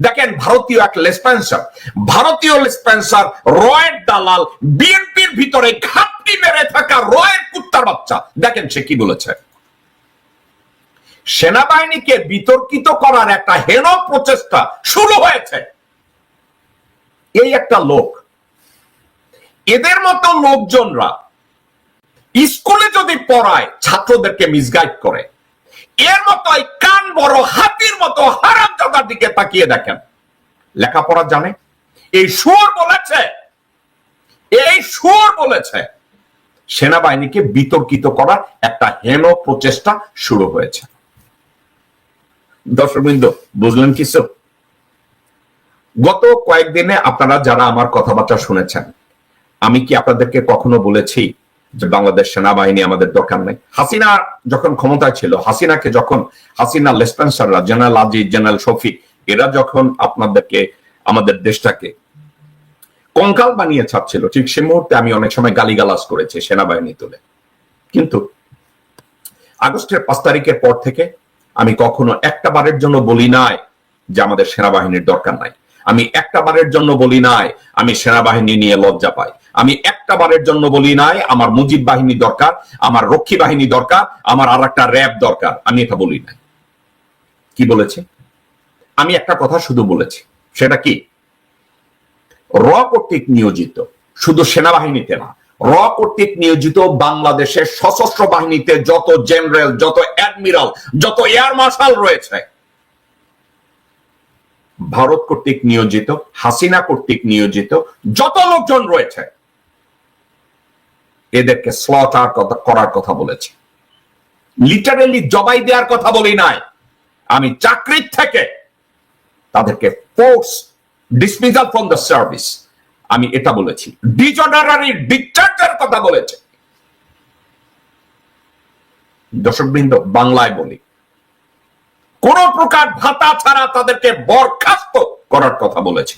দেখেন ভারতীয় এক লেসপেন্সার ভারতীয় লেসপেন্সার রয়ের দালাল বিএনপির ভিতরে ঘাপটি মেরে থাকা রয়ের কুত্তার বাচ্চা। দেখেন সে কি বলেছে। সেনাবাহিনীকে বিতর্কিত করার একটা হেন প্রচেষ্টা শুরু হয়েছে। এই একটা লোক। এদের মতো লোকজনরা স্কুলে যদি পড়ায়, ছাত্রদেরকে মিসগাইড করে। এর মতো কান বড়, হাতির মতো হারাম দিকে তাকিয়ে দেখেন। লেখাপড়া জানে। এই সুর বলেছে। এই সুর বলেছে। সেনাবাহিনীকে বিতর্কিত করার একটা হেন প্রচেষ্টা শুরু হয়েছে। দর্শকবৃন্দ, বুঝলেন কিছু গত কয়েকদিনে আপনারা যারা আমার কথাবার্তা শুনেছেন, আমি কি আপনাদেরকে কখনো বলেছি যে বাংলাদেশ সেনাবাহিনী আমাদের দরকার নেই। হাসিনা যখন ক্ষমতায় ছিল, হাসিনাকে যখন, হাসিনা লেসপেন্সাররা জেনারেল আজিজ, জেনারেল শফিক, এরা যখন আপনাদেরকে, আমাদের দেশটাকে কঙ্কাল বানিয়ে ছাড়ছিল, ঠিক সে মুহূর্তে আমি অনেক সময় গালিগালাজ করেছি সেনাবাহিনী তুলে। কিন্তু আগস্টের পাঁচ তারিখের পর থেকে আমি কখনো একটা বারের জন্য বলি নাই যে আমাদের সেনাবাহিনীর দরকার নাই। আমি একটা বারের জন্য বলি নাই, আমি সেনাবাহিনী নিয়ে লজ্জা পাই। আমি একটা বারের জন্য বলি নাই, আমার মুজিব বাহিনী দরকার, আমার রক্ষী বাহিনী দরকার, আমার আর একটা র্যাব দরকার। আমি এটা বলি নাই। কি বলেছি? আমি একটা কথা শুধু বলেছি, সেটা কি? র কর্তৃক নিয়োজিত, শুধু সেনাবাহিনীতে না, র কর্তৃক নিয়োজিত বাংলাদেশের সশস্ত্র বাহিনীতে যত জেনারেল, যত অ্যাডমিরাল, যত এয়ার মার্শাল রয়েছে, ভারত কর্তৃক নিয়োজিত, হাসিনা কর্তৃক নিয়োজিত, যত লোকজন রয়েছে এদেরকে স্লটার করার কথা বলেছি। লিটারেলি জবাই দেওয়ার কথা বলি নাই। আমি চাকরির থেকে তাদেরকে force dismissal from the service আমি এটা বলেছি। ডিজনারারি ডিসচার্জের কথা বলেছে। দর্শকবৃন্দ, বাংলায় বলি, কোন প্রকার ভাতা ছাড়া তাদেরকে বরখাস্ত করার কথা বলেছে।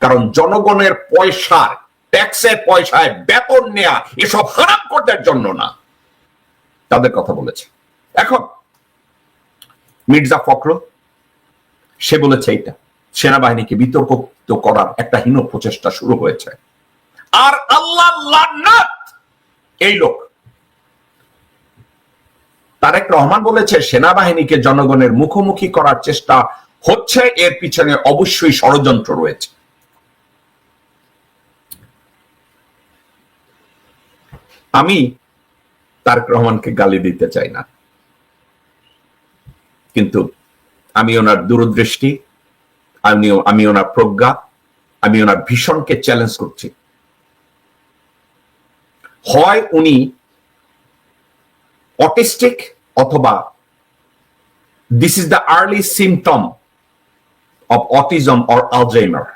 কারণ জনগণের পয়সার ট্যাক্সের পয়সায় বেতন নেয়া, এসব হারাম করদের জন্য না। তাদের কথা বলেছে। এখন মির্জা ফখরুল, সে বলেছে এইটা, সেনাবাহিনীকে বিতর্কিত করার একটা হীন প্রচেষ্টা শুরু হয়েছে। আর আল্লাহ এই লোক। তারেক রহমান বলেছে, সেনাবাহিনীকে জনগণের মুখোমুখি করার চেষ্টা হচ্ছে, এর পিছনে অবশ্যই ষড়যন্ত্র রয়েছে। আমি তারেক রহমানকে গালি দিতে চাই না। কিন্তু আমি ওনার দূরদৃষ্টি, আমি আমি ওনার প্রজ্ঞা, আমি ওনার ভীষণকে চ্যালেঞ্জ করছি। হয় উনি অটিস্টিক অথবা this is the early symptom of autism or Alzheimer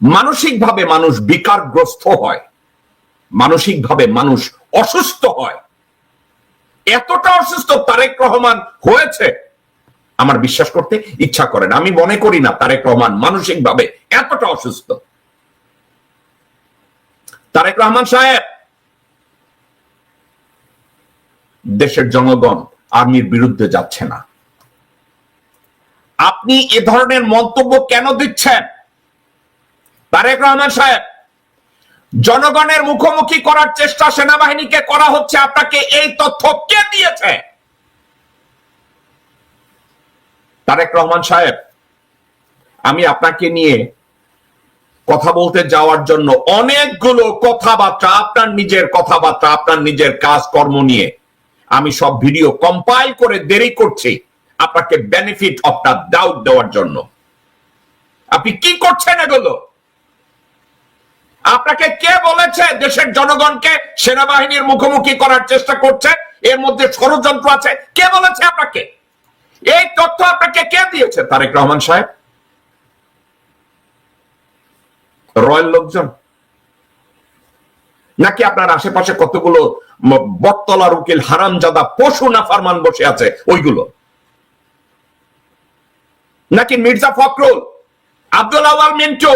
মানসিকভাবে মানুষ বিকারগ্রস্ত হয়। মানসিকভাবে মানুষ অসুস্থ হয়। এতটা অসুস্থ তারেক রহমান হয়েছে, আমার বিশ্বাস করতে ইচ্ছা করেন আমি মনে করি না তারেক রহমান মানসিকভাবে এতটা অসুস্থ। তারেক রহমান সাহেব, দেশের জনগণ আর্মির বিরুদ্ধে যাচ্ছে না। আপনি এ ধরনের মন্তব্য কেন দিচ্ছেন? তারেক রহমান সাহেব জনগণের মুখোমুখি করার চেষ্টা সেনাবাহিনীকে করা হচ্ছে, আপনাকে এই তথ্য কে দিয়েছে? তারেক রহমান সাহেব, আমি আপনাকে নিয়ে কথা বলতে যাওয়ার জন্য অনেকগুলো কথাবার্তা, আপনার নিজের কথাবার্তা, আপনার নিজের কাজকর্ম নিয়ে আমি সব ভিডিও কম্পাইল করে দেরি করছি, আপনাকে বেনিফিট অফ দ্য ডাউট দেওয়ার জন্য। আপনি কি করছেন এগুলো? আপনাকে কে বলেছে দেশের জনগণকে সেনাবাহিনীর মুখোমুখি করার চেষ্টা করছে? এর মধ্যে ষড়যন্ত্র আছে। কে বলেছে আপনাকে? এই তথ্য আপনাকে কে দিয়েছে? তারেক রহমান সাহেব। রয়্যাল লোকজন। নাকি আপনার আশেপাশে কতগুলো বটতলার উকিল হারামজাদা, পশু না ফারমান বসে আছে? ওইগুলো। নাকি মির্জা ফখরুল, আব্দুল আওয়াল মিন্টু,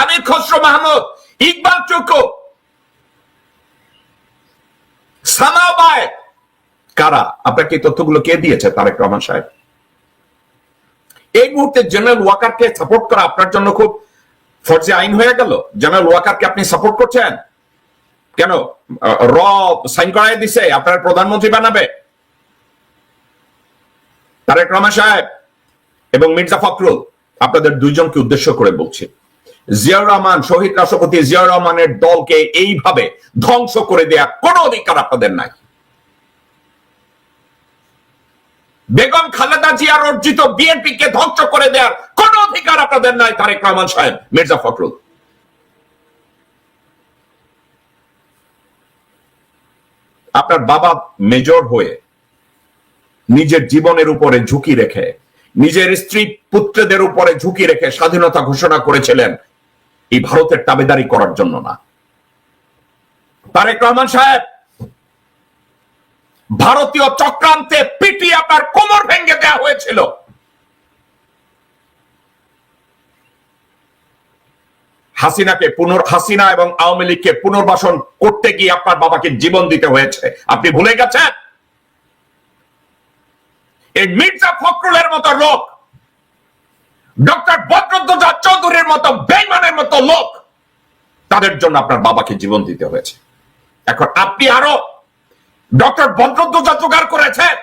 আমির খসরু মাহমুদ ইকবাল চুকো। সামাবায় কারা? আপনাকে এই তথ্যগুলো কে দিয়েছে? তারেক রহমান সাহেব। এই মুহূর্তে জেনারেল ওয়াকারকে সাপোর্ট করা আপনার জন্য খুব ফর্জে আইন হয়ে গেল। জেনারেল ওয়াকারকে আপনি সাপোর্ট করছেন? কেন? র সাইন করাই দিছে, আপনার প্রধানমন্ত্রী বানাবে। তারেক রহমান সাহেব এবং মির্জা ফখরুল, আপনাদের দুইজনকে উদ্দেশ্য করে বলছি। জিয়াউর রহমান, শহীদ রাষ্ট্রপতি জিয়াউর রহমানের দলকে এইভাবে ধ্বংস করে দেয়া কোনো অধিকার আপনাদের নাই। বেগম খালেদা জিয়ার অর্জিত বিএনপি কে ধ্বংস করে দেওয়ার কোন অধিকার আপনাদের নাই, তারেক রহমান সাহেব, মির্জা ফখরুল। আপনার বাবা মেজর হয়ে নিজের জীবনের উপরে ঝুঁকি রেখে, নিজের স্ত্রী পুত্রদের উপরে ঝুঁকি রেখে স্বাধীনতা ঘোষণা করেছিলেন এই ভারতের তাবেদারি করার জন্য না। তারেক রহমান সাহেব, ভারতীয় চক্রান্তে পিটিয়ে আপনার কোমর ভেঙে দেওয়া হয়েছিল। হাসিনাকে পুনর, হাসিনা এবং আওয়ামী লীগকে পুনর্বাসন করতে গিয়ে আপনার বাবাকে জীবন দিতে হয়েছে। আপনি ভুলে গেছেন? এই মির্জা ফখরুলের মতো লোক ডক্টর বদরুদ্দোজা চৌধুরীর মতো বেইমানের মতো লোক তাদের জন্য আপনার বাবাকে জীবন দিতে হয়েছে। এখন আপনি আরও ডক্টর বদরুদ্দোজা জোগাড় করেছেন।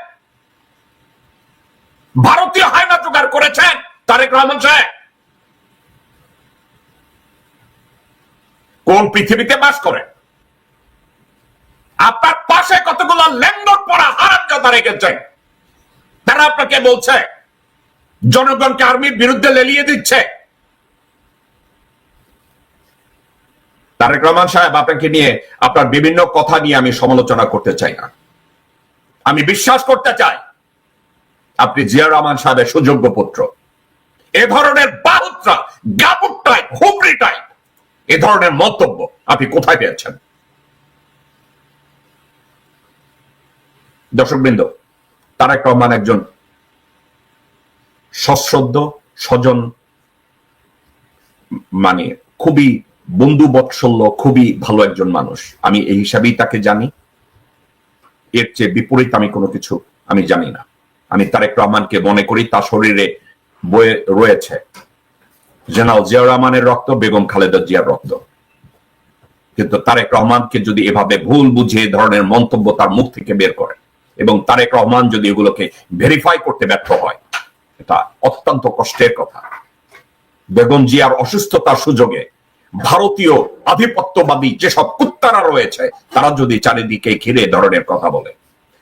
ভারতীয় হায়না জোগাড় করেছেন তারেক রহমান সাহেব। কোন পৃথিবীতে বাস করে? আপনার পাশে কতগুলো লেঙ্গর পড়া হারামজাদা রেখেছেন? তারা আপনাকে বলছে জনগণকে আর্মির বিরুদ্ধে লেলিয়ে দিচ্ছে। তারেক রহমান সাহেব, আপনাকে নিয়ে আপনার বিভিন্ন কথা নিয়ে আমি সমালোচনা করতে চাই না। আমি বিশ্বাস করতে চাই আপনি জিয়া রহমান সাহেবের সুযোগ্য পুত্র। এ ধরনের বাহুত্রা গাবুক টাইপ টাইপ এ ধরনের মন্তব্য আপনি কোথায় পেয়েছেন? দর্শকবৃন্দ, তারেক রহমান একজন সশ্রদ্ধ, স্বজন মানে খুবই বন্ধু বৎসল্য, খুবই ভালো একজন মানুষ। আমি এই হিসাবেই তাকে জানি। এর চেয়ে বিপরীত আমি কোনো কিছু আমি জানি না। আমি তারেক রহমানকে মনে করি তার শরীরে বয়ে রয়েছে। জেনারেল জিয়াউর রহমানের রক্ত, বেগম খালেদা জিয়ার রক্ত। কিন্তু তারেক রহমানকে যদি এভাবে ভুল বুঝে ধরনের মন্তব্য তার মুখ থেকে বের করে এবং তারেক রহমান যদি এগুলোকে ভেরিফাই করতে ব্যর্থ হয় এটা অত্যন্ত কষ্টের কথা। বেগম জিয়ার অসুস্থতার সুযোগে ভারতীয় আধিপত্যবাদী যেসব কুত্তারা রয়েছে, তারা যদি চারিদিকে ঘিরে ধরনের কথা বলে।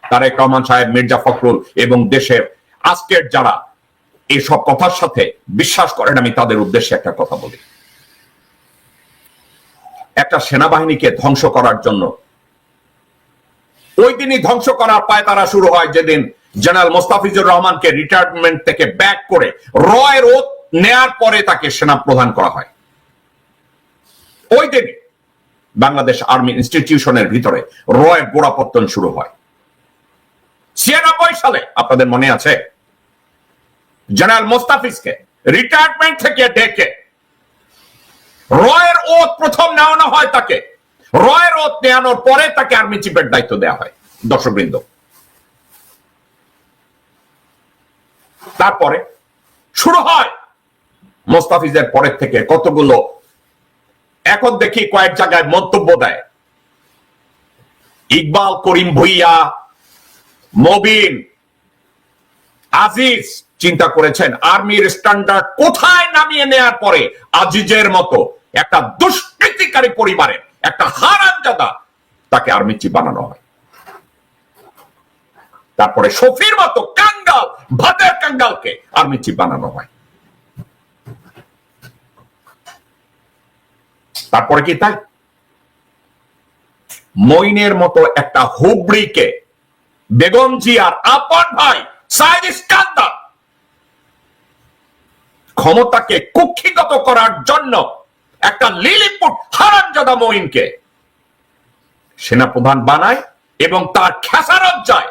তারেক রহমান সাহেব, মির্জা ফখরুল এবং দেশের আজকের যারা এসব কথার সাথে বিশ্বাস করেন, আমি তাদের উদ্দেশ্যে একটা কথা বলি। একটা সেনাবাহিনীকে ধ্বংস করার জন্য, ওই দিনই ধ্বংস করার পায় তারা শুরু হয়, যেদিন জেনারেল মোস্তাফিজুর রহমানকে রিটায়ারমেন্ট থেকে ব্যাক করে রয়ের ওত নেয়ার পরে তাকে সেনা প্রদান করা হয়। ওই দিন বাংলাদেশ আর্মি ইনস্টিটিউশনের ভিতরে রয়ের গোড়াপত্তন শুরু হয়। ছিয়ানব্বই সালে, আপনাদের মনে আছে? জেনারেল মোস্তাফিজকে রিটায়ারমেন্ট থেকে ডেকে রয়ের ওত প্রথম নেওয়ানো হয় তাকে। রয়ের ওত নেওয়ানোর পরে তাকে আর্মি চিফের দায়িত্ব দেওয়া হয়। দর্শকবৃন্দ তারপরে শুরু হয়। মোস্তাফিজের পরের থেকে কতগুলো? এখন দেখি কয়েক জায়গায় মন্তব্য দেয়। ইকবাল, করিম ভুইয়া, মবিন, আজিজ চিন্তা করেছেন, আর্মির স্ট্যান্ডার্ড কোথায় নামিয়ে নেয়ার পরে আজিজের মতো একটা দুষ্কৃতিকারী পরিবারের, একটা হারামজাদা তাকে আর্মি চিফ বানানো হয়। তারপরে শফির মতো কাঙ্গাল ভাতের কাঙ্গালকে আর্মি চিফ বানানো হয়। তারপরে কি তাই? মইনের মতো একটা হুবড়িকে বেগম জিয়ার আপন ভাই সাইদ ইস্কান্দার ক্ষমতাকে কুক্ষিগত করার জন্য একটা লিলিপুট হারামজাদা মইনকে সেনাপ্রধান বানায় এবং তার খেসারত যায়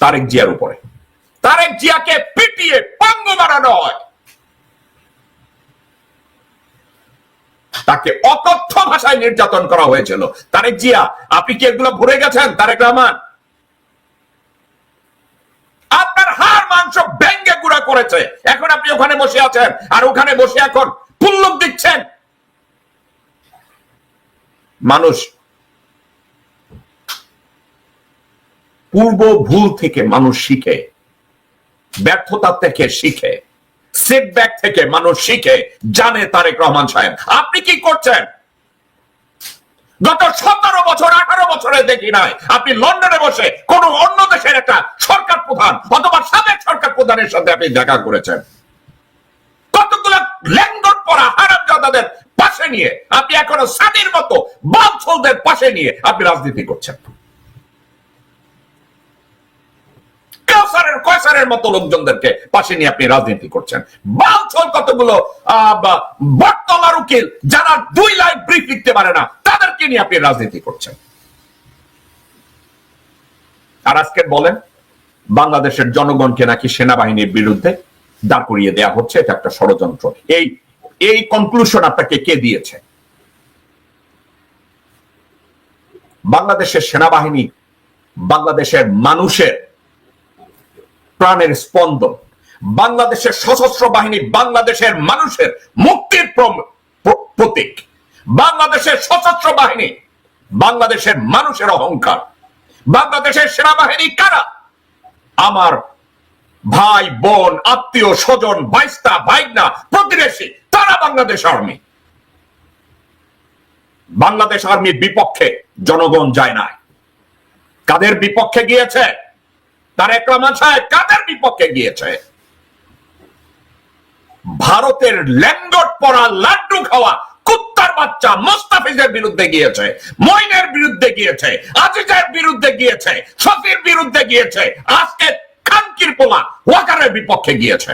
তারেক জিয়ার উপরে। তারেক জিয়াকে পিটিয়ে পঙ্গু বানানো হয় তাকে অকথ্য ভাষায় নির্যাতন করা হয়েছিল। তারেক জিয়া, আপনি কি এগুলো ভুলে গেছেন, তারেক রহমান? আপনার হাড় মাংস ব্যঙ্গে গুঁড়া করেছে। এখন আপনি ওখানে বসে আছেন, আর ওখানে বসে এখন পুল্লুক দিচ্ছেন। মানুষ পূর্ব ভুল থেকে মানুষ শিখে। ব্যর্থতা থেকে শিখে সেটব্যাক থেকে মানুষ শিখে, জানে তারেক রহমান সাহেব। আপনি কি করছেন? গত সতেরো বছর, আঠারো বছরে দেখি নাই। আপনি লন্ডনে বসে কোন অন্য দেশের একটা সরকার প্রধান অথবা সাবেক সরকার প্রধানের সাথে আপনি দেখা করেছেন। কতগুলো ল্যাঙ্গট পরা হারামজাদাদের পাশে নিয়ে, আপনি এখনও সাদির মতো বালছলদের পাশে নিয়ে আপনি রাজনীতি করছেন। কেউসারের কয়সারের মতো লোকজনদেরকে পাশে নিয়ে আপনি রাজনীতি করছেন? বালছল কতগুলো বটতলার উকিল, যারা দুই লাইন ব্রিফ লিখতে পারে না, তাদেরকে নিয়ে আপনি রাজনীতি করছেন। আর আজকে বলেন, বাংলাদেশের জনগণকে নাকি সেনাবাহিনীর বিরুদ্ধে দাঁড় করিয়ে দেওয়া হচ্ছে, এটা একটা ষড়যন্ত্র। এই এই কনক্লুশন আপনাকে কে দিয়েছে? বাংলাদেশের সেনাবাহিনী, বাংলাদেশের মানুষের প্রাণের স্পন্দন। বাংলাদেশের সশস্ত্র বাহিনী বাংলাদেশের মানুষের মুক্তির প্রতীক। বাংলাদেশের সশস্ত্র বাহিনী বাংলাদেশের মানুষের অহংকার। বাংলাদেশের সেনাবাহিনী কারা? আমার ভাই, বোন, আত্মীয়, স্বজন বাইস্তা ভাইনা প্রতিবেশী, তারা বাংলাদেশ আর্মি। বাংলাদেশ আর্মির বিপক্ষে জনগণ যায় নাই। কাদের বিপক্ষে গিয়েছে? তারেক রহমান সাহেব কাদের বিপক্ষে গিয়েছে? ভারতের ল্যান্ডট পরা লাড্ডু খাওয়া কুত্তার বাচ্চা মোস্তাফিজের বিরুদ্ধে গিয়েছে, মইনের বিরুদ্ধে গিয়েছে, আজিজের বিরুদ্ধে গিয়েছে বিরুদ্ধে গিয়েছে, আজকে খানকির পোলা ওয়াকারের বিপক্ষে গিয়েছে।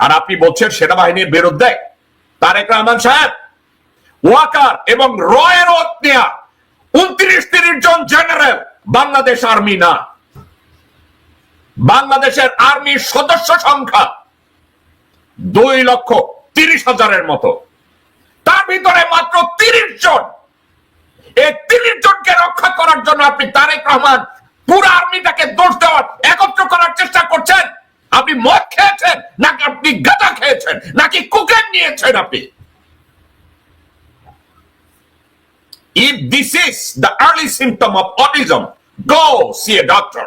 আর আপনি বলছেন সেনাবাহিনীর বিরুদ্ধে? তারেক রহমান সাহেব, ওয়াকার এবং রয়ের নেয়া উনত্রিশ তিরিশ জন জেনারেল বাংলাদেশ আর্মি না। বাংলাদেশের আর্মির সদস্য সংখ্যা দুই লক্ষ তিরিশ হাজারের মতো। তার ভিতরে মাত্র তিরিশ জন। এই তিরিশ জনকে রক্ষা করার জন্য আপনি তারেক রহমান পুরো আর্মিটাকে দোষ দেওয়ার, একত্র করার চেষ্টা করছেন। আপনি মদ খেয়েছেন, নাকি আপনি গাঁজা খেয়েছেন, নাকি কুকেন নিয়েছেন আপনি? If this is the early symptom of autism, go see a doctor.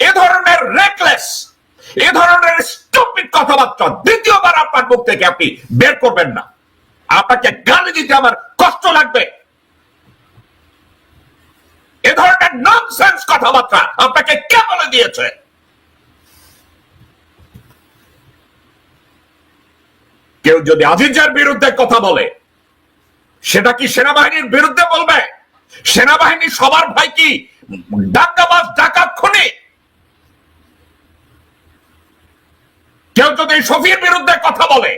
এ ধরনের রেকলেস এ ধরনের স্টুপিড কথাবার্তা দ্বিতীয়বার আপনার মুখ থেকে আপনি বের করবেন না। আপনাকে গালি দিতে আমার কষ্ট লাগবে। এ ধরনের ননসেন্স কথাবার্তা আপনাকে কে বলে দিয়েছে? কেউ যদি আজিজের বিরুদ্ধে কথা বলে সেটা কি সেনাবাহিনীর বিরুদ্ধে বলবে? সেনাবাহিনী সবার ভাই কি? ডাকাবাজ ডাকাত, খুনি? কেউ যদি শফির বিরুদ্ধে কথা বলে,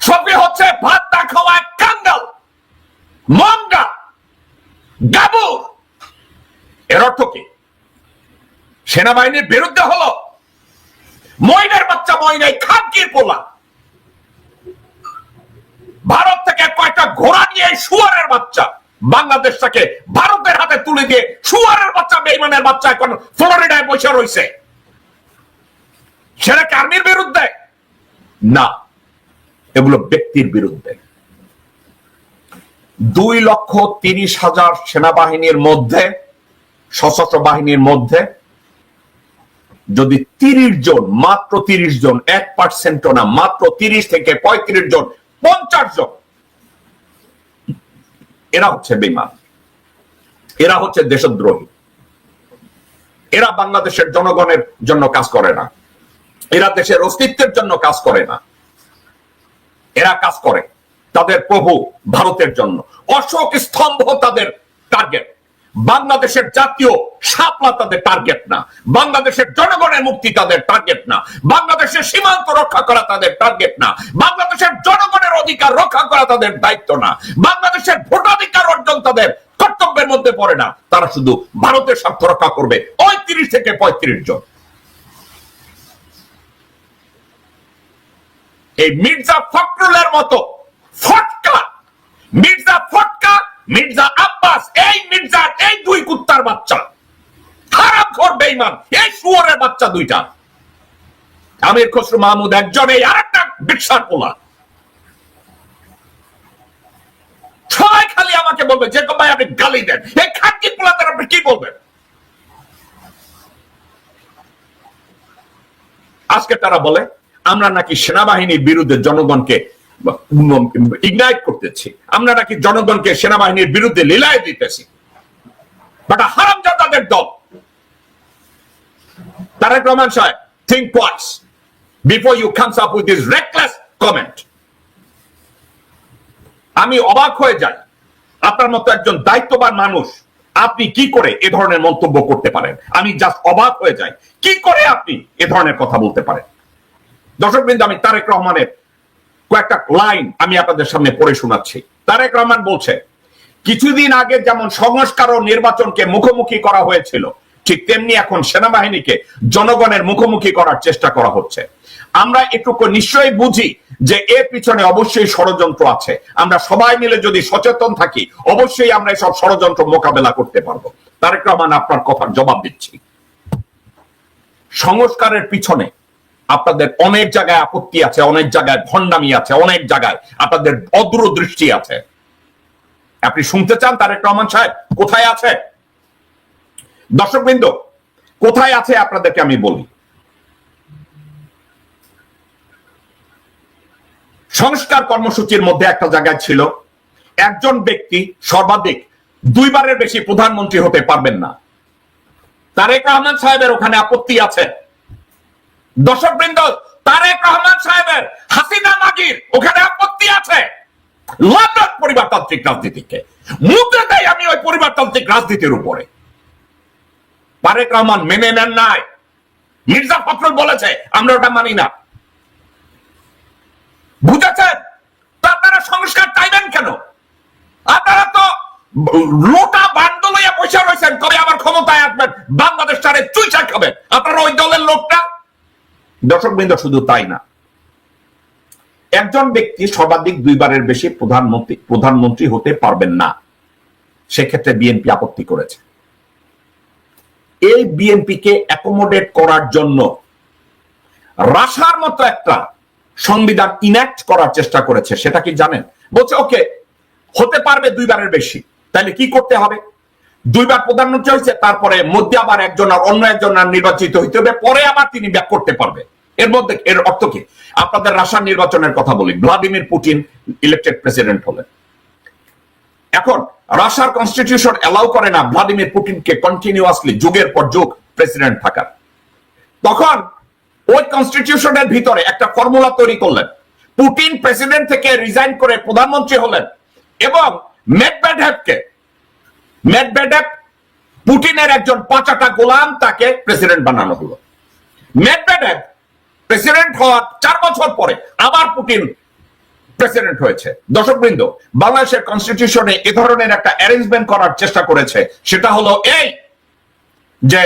শফি হচ্ছে ভাত না খাওয়া এক কাঙ্গাল মঙ্গা গাবু। এর অর্থ কি? সেনাবাহিনীর বিরুদ্ধে হলো, ময়নের বাচ্চা ময়নাই খানকির পোলা? ভারত থেকে কয়টা ঘোড়া নিয়ে এই শুয়ারের বাচ্চা বাংলাদেশটাকে ভারতের হাতে তুলে দিয়ে শুয়ারের বাচ্চা, বেইমানের বাচ্চা এখন ফ্লোরিডায় বসে রয়েছে। সেটা কি আর্মির বিরুদ্ধে? না, এগুলো ব্যক্তির বিরুদ্ধে। দুই লক্ষ তিরিশ হাজার সেনাবাহিনীর মধ্যে, সশস্ত্র বাহিনীর মধ্যে যদি তিরিশ জন, মাত্র তিরিশ জন, এক পার্সেন্ট না, মাত্র তিরিশ থেকে পঁয়ত্রিশ জন, পঞ্চাশ জন এরা হচ্ছে বেমান এরা হচ্ছে দেশদ্রোহী। এরা বাংলাদেশের জনগণের জন্য কাজ করে না। এরা দেশের অস্তিত্বের জন্য কাজ করে না। এরা কাজ করে তাদের প্রভু ভারতের জন্য। অশোক স্তম্ভ তাদের টার্গেট বাংলাদেশের জাতীয় শাপলা তাদের টার্গেট না। বাংলাদেশের জনগণের মুক্তি তাদের টার্গেট না। বাংলাদেশের সীমান্ত রক্ষা করা তাদের টার্গেট না। বাংলাদেশের জনগণের অধিকার রক্ষা করা তাদের দায়িত্ব না। বাংলাদেশের ভোটাধিকার অর্জন তাদের কর্তব্যের মধ্যে পড়ে না। তারা শুধু ভারতের স্বার্থ রক্ষা করবে। ওই তিরিশ থেকে পঁয়ত্রিশ জন। এই মির্জা ফখরুলের মতো ফটকা, মির্জা ফটকা মির্জা আব্বাস, এই মির্জার এই দুই কুত্তার বাচ্চা। হারামখোর বেঈমান। এই শুয়োরের বাচ্চা দুইটা। আমির খসরু মাহমুদ একজন, এই আরেকটা বিশাল পোলা। সবাই খালি আমাকে বলবে, যে ভাই আপনি গালি দেন, এই খানকি পোলাদের আপনি কি বলবেন? আজকে তারা বলে, আমরা নাকি সেনাবাহিনীর বিরুদ্ধে জনগণকে ইগনাইট করতেছি। আমরা নাকি জনগণকে সেনাবাহিনীর বিরুদ্ধে লীলায় দিতেছি। বাট হারামজাদাদের দল। তারেক রহমান সাহেব, think twice before you comes up with this reckless comment. আমি অবাক হয়ে যাই। আপনার মতো একজন দায়িত্ববান মানুষ, আপনি কি করে এ ধরনের মন্তব্য করতে পারেন? আমি জাস্ট অবাক হয়ে যাই। কি করে আপনি এ ধরনের কথা বলতে পারেন? দর্শক বৃন্দ আমি তারেক রহমানের কয়েকটা লাইন আমি আপনাদের সামনে পড়ে শোনাচ্ছি। তারেক রহমান বলছে, কিছুদিন আগে যেমন সংস্কার ও নির্বাচনকে মুখোমুখি করা হয়েছিল, ঠিক তেমনি এখন সেনাবাহিনীকে জনগণের মুখোমুখি করার চেষ্টা করা হচ্ছে। আমরা এটুকু নিশ্চয়ই বুঝি যে এর পিছনে অবশ্যই ষড়যন্ত্র আছে। আমরা সবাই মিলে যদি সচেতন থাকি, অবশ্যই আমরা এসব ষড়যন্ত্র মোকাবেলা করতে পারব। তারেক রহমান আপনার কথার জবাব দিচ্ছি। সংস্কারের পিছনে আপনাদের অনেক জায়গায় আপত্তি আছে, অনেক জায়গায় ভণ্ডামি আছে, অনেক জায়গায় আপনাদের অদূরদৃষ্টি আছে। আপনি শুনতে চান তারেক রহমান সাহেব? কোথায় আছে? দর্শকবৃন্দ কোথায় আছে আপনাদেরকে আমি বলি? সংস্কার কর্মসূচির মধ্যে একটা জায়গায় ছিল, একজন ব্যক্তি সর্বাধিক দুইবারের বেশি প্রধানমন্ত্রী হতে পারবেন না। তারেক রহমান সাহেবের ওখানে আপত্তি আছে। দর্শক বৃন্দ তারেক রহমান সাহেবের হাসিনা ওখানে আপত্তি আছে। পরিবারতান্ত্রিক রাজনীতিকে। দেয় আমি ওই পরিবারতান্ত্রিক রাজনীতির উপরে। তারেক রহমান মেনে নেন নাই। মির্জা ফখরুল বলেছে, আমরা ওটা মানি না। বুঝেছেন? তো আপনারা সংস্কার চাইবেন কেন? আপনারা তো লোটা বান্ডল হইয়া বসে রয়েছেন তবে আবার ক্ষমতায় আসবেন, বাংলাদেশ ছাড়ে চুইচা খাবেন। আপনারা ওই দলের লোকটা? দর্শক বৃন্দ শুধু তাই না। একজন ব্যক্তি সর্বাধিক দুইবারের বেশি প্রধানমন্ত্রী প্রধানমন্ত্রী হতে পারবেন না। সেক্ষেত্রে বিএনপি আপত্তি করেছে। এই বিএনপিকে অ্যাকোমোডেট করার জন্য রাশার মতো একটা সংবিধান ইন্যাক্ট করার চেষ্টা করেছে। সেটা কি জানেন? বলছে ওকে হতে পারবে দুইবারের বেশি। তাহলে কি করতে হবে? দুইবার প্রধানমন্ত্রী হয়েছে, তারপরে মধ্যে আবার একজন আর অন্য একজন নির্বাচিত হইতে হবে। পরে আবার তিনি ব্যাক করতে পারবে। এর মধ্যে, এর অর্থ কি? আপনাদের রাশিয়ার নির্বাচনের কথা বলি। ভ্লাদিমির পুতিন ইলেক্টেড প্রেসিডেন্ট হলেন। এখন, রাশিয়ার কনস্টিটিউশন অ্যালাউ করে না ভ্লাদিমির পুতিনকে কন্টিনিউয়াসলি যুগের পর যুগ প্রেসিডেন্ট থাকার। তখন, ওই কনস্টিটিউশনের ভিতরে একটা ফর্মুলা তৈরি করলেন। পুতিন প্রেসিডেন্ট থেকে রিজাইন করে প্রধানমন্ত্রী হলেন এবং মেডভেডেভকে মেডভেডেভ পুটিনের একজন পাঁচাটা গোলাম তাকে প্রেসিডেন্ট বানানো হলো। মেডভেডেভ প্রেসিডেন্ট হওয়ার চার বছর পরে আবার পুটিন প্রেসিডেন্ট হয়েছে। দর্শকবৃন্দ, বাংলাদেশের কনস্টিটিউশনে এ ধরনের একটা অ্যারেঞ্জমেন্ট করার চেষ্টা করেছে। সেটা হলো এই যে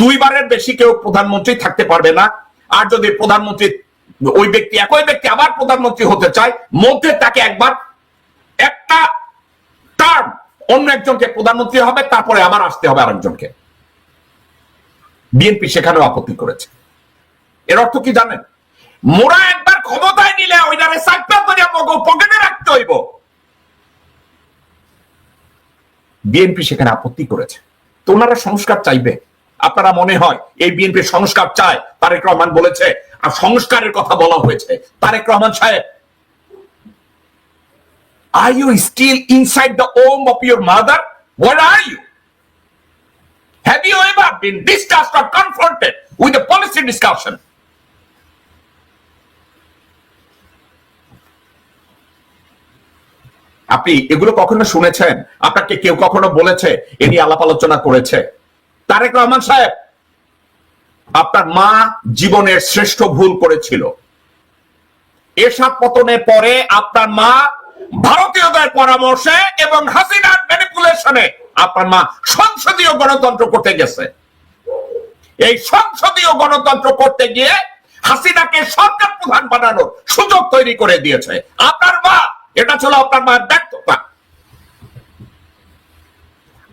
দুইবারের বেশি কেউ প্রধানমন্ত্রী থাকতে পারবে না, আর যদি প্রধানমন্ত্রী, ওই ব্যক্তি, একই ব্যক্তি আবার প্রধানমন্ত্রী হতে চায় মধ্যে তাকে একবার একটা টার্ম অন্য একজনকে প্রধানমন্ত্রী হবে, তারপরে আবার আসতে হবে আরেকজনকে। বিএনপি সেখানেও আপত্তি করেছে। এর অর্থ কি জানেন মোরা একবার ক্ষমতায় নিলে ওইটারে সাইপা করে পকেটে রাখতে হইব বিএনপি সেখানে আপত্তি করেছে তো ওনারা সংস্কার চাইবে আপনারা মনে হয় এই বিএনপি সংস্কার চায় তারেক রহমান বলেছে, আর সংস্কারের কথা বলা হয়েছে তারেক রহমান সাহেব, Are you still inside the home of your mother? Where are you? Have you ever been discussed or confronted with a policy discussion? আপনি এগুলো কখনো শুনেছেন? আপনাকে কেউ কখনো বলেছে? এ নিয়ে আলাপ আলোচনা করেছে। তারেক রহমান সাহেব, আপনার মা জীবনের শ্রেষ্ঠ ভুল করেছিল। এরশাদ পতনের পরে আপনার মা ভারতীয়দের পরামর্শে এবং হাসিনার ম্যানিপুলেশনে আপনার মা সংসদীয় গণতন্ত্র করতে গেছে। এই সংসদীয় গণতন্ত্র করতে গিয়ে হাসিনাকে সরকার প্রধান বানানোর সুযোগ তৈরি করে দিয়েছে। আপনার মা এটা ছিল আপনার মায়ের ব্যর্থতা।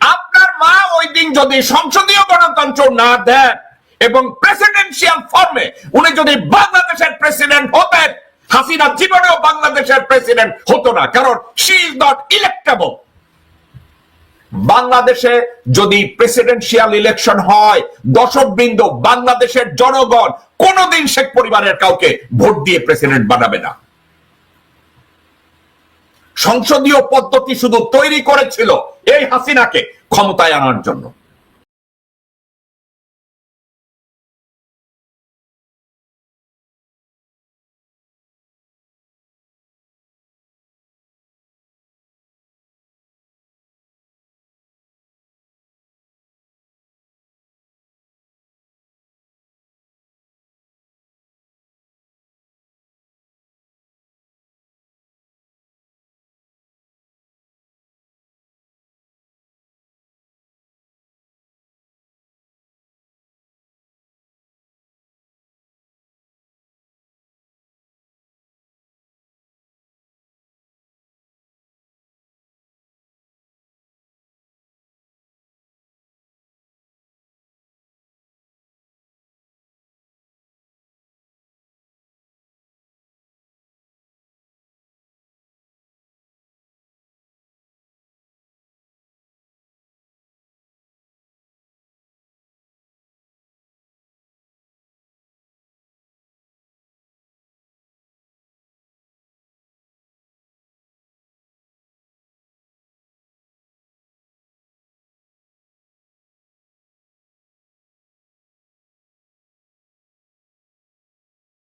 আপনার মা ওই দিন যদি সংসদীয় গণতন্ত্র না দেন এবং প্রেসিডেন্সিয়াল ফর্মে উনি যদি বাংলাদেশের প্রেসিডেন্ট হতেন হাসিনা জীবনেও বাংলাদেশের প্রেসিডেন্ট হতো না। কারণ শি ইজ নট ইলেক্টেবল বাংলাদেশে যদি প্রেসিডেন্সিয়াল ইলেকশন হয় দশক বৃন্দ বাংলাদেশের জনগণ, কোনোদিন শেখ পরিবারের কাউকে ভোট দিয়ে প্রেসিডেন্ট বানাবে না। সংসদীয় পদ্ধতি শুধু তৈরি করেছিল এই হাসিনাকে ক্ষমতায় আনার জন্য।